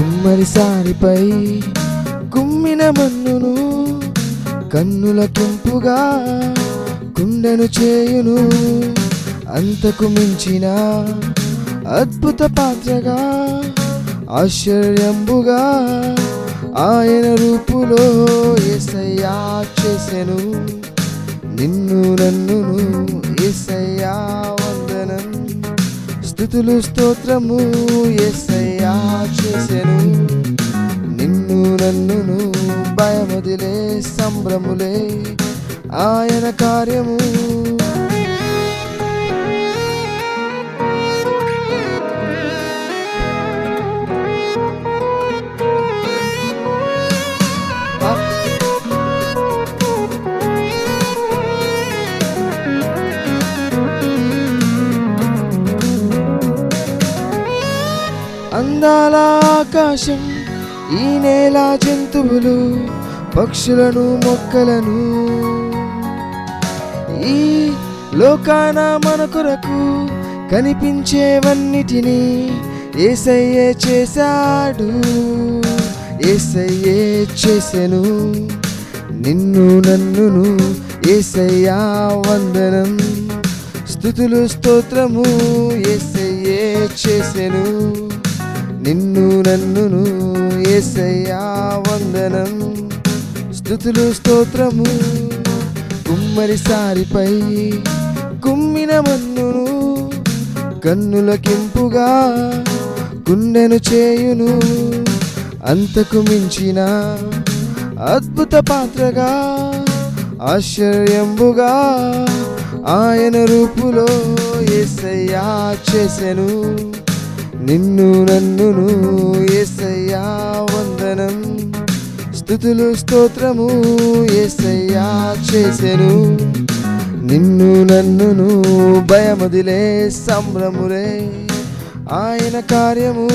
కుమ్మరిసారిపై కుమ్మిన మన్నును కన్నుల కుంపుగా కుండను చేయును అంతకు మించిన అద్భుత పాత్రగా ఆశ్చర్యంబుగా ఆయన రూపులో ఎసయ్యా చేసెను. నిన్ను నన్నును ఎసయ్యా వందనం. స్థుతులు స్తోత్రము ఎసయ్యా చేసెను. సంభ్రములే ఆయన కార్యము. అందాల ఆకాశం ఈ నేల జంతువులు పక్షులను మొక్కలను. ఈ లోకాన మన కొరకు కనిపించేవన్నిటినీ ఏసయ్యే చేశాడు. ఏసయ్యే చేసెను. నిన్ను నన్నును ఏసయ్యా వందనం. స్థుతులు స్తోత్రము ఏసయ్యే చేసెను. నిన్ను నన్నును ఏసయ్యా వందనం. స్థుతులు స్తోత్రము. కుమ్మరిసారిపై కుమ్మిన మన్నును కన్నుల కింపుగా గుండెను చేయును. అంతకు మించిన అద్భుత పాత్రగా ఆశ్చర్యంబుగా ఆయన రూపులో ఏసయ్యా చేసెను. నిన్ను నన్నును స్థుతులు స్తోత్రము ఏసయ్యా చేసెను. నిన్ను నన్నును భయముదిలే సంభ్రములే. ఆయన కార్యము